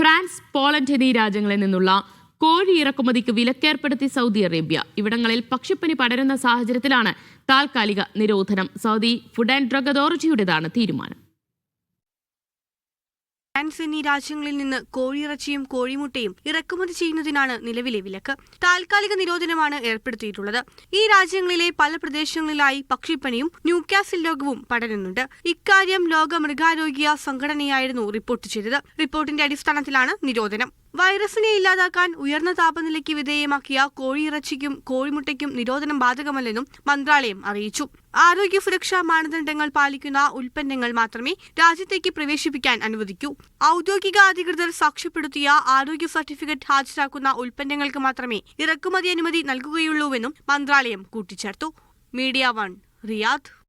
France Poland എന്നീ രാജ്യങ്ങളിൽ നിന്നുള്ള കോഴി ഇറക്കുമതിക്ക് വിലക്കേർപ്പെടുത്തി സൗദി അറേബ്യ. ഇവിടങ്ങളിൽ പക്ഷിപ്പനി പടരുന്ന സാഹചര്യത്തിലാണ് താൽക്കാലിക നിരോധനം. സൗദി ഫുഡ് ആൻഡ് ഡ്രഗ് അതോറിറ്റിയുടേതാണ് തീരുമാനം. ഫ്രാൻസ് എന്നീ രാജ്യങ്ങളിൽ നിന്ന് കോഴിയിറച്ചിയും കോഴിമുട്ടയും ഇറക്കുമതി ചെയ്യുന്നതിനാണ് നിലവിലെ വിലക്ക്. താൽക്കാലിക നിരോധനമാണ് ഏർപ്പെടുത്തിയിട്ടുള്ളത്. ഈ രാജ്യങ്ങളിലെ പല പ്രദേശങ്ങളിലായി പക്ഷിപ്പനിയും ന്യൂക്യാസിൽ രോഗവും പടരുന്നുണ്ട്. ഇക്കാര്യം ലോക മൃഗാരോഗ്യ സംഘടനയായിരുന്നു റിപ്പോർട്ട് ചെയ്തത്. റിപ്പോർട്ടിന്റെ അടിസ്ഥാനത്തിലാണ് നിരോധനം. വൈറസിനെ ഇല്ലാതാക്കാൻ ഉയർന്ന താപനിലയ്ക്ക് വിധേയമാക്കിയ കോഴിയിറച്ചിക്കും കോഴിമുട്ടയ്ക്കും നിരോധനം ബാധകമല്ലെന്നും മന്ത്രാലയം അറിയിച്ചു. ആരോഗ്യ സുരക്ഷാ മാനദണ്ഡങ്ങൾ പാലിക്കുന്ന ഉൽപ്പന്നങ്ങൾ മാത്രമേ രാജ്യത്തേക്ക് പ്രവേശിപ്പിക്കാൻ അനുവദിക്കൂ. ഔദ്യോഗിക അധികൃതർ സാക്ഷ്യപ്പെടുത്തിയ ആരോഗ്യ സർട്ടിഫിക്കറ്റ് ഹാജരാക്കുന്ന ഉൽപ്പന്നങ്ങൾക്ക് മാത്രമേ ഇറക്കുമതി അനുമതി നൽകുകയുള്ളൂവെന്നും മന്ത്രാലയം കൂട്ടിച്ചേർത്തു. Media one Riyadh.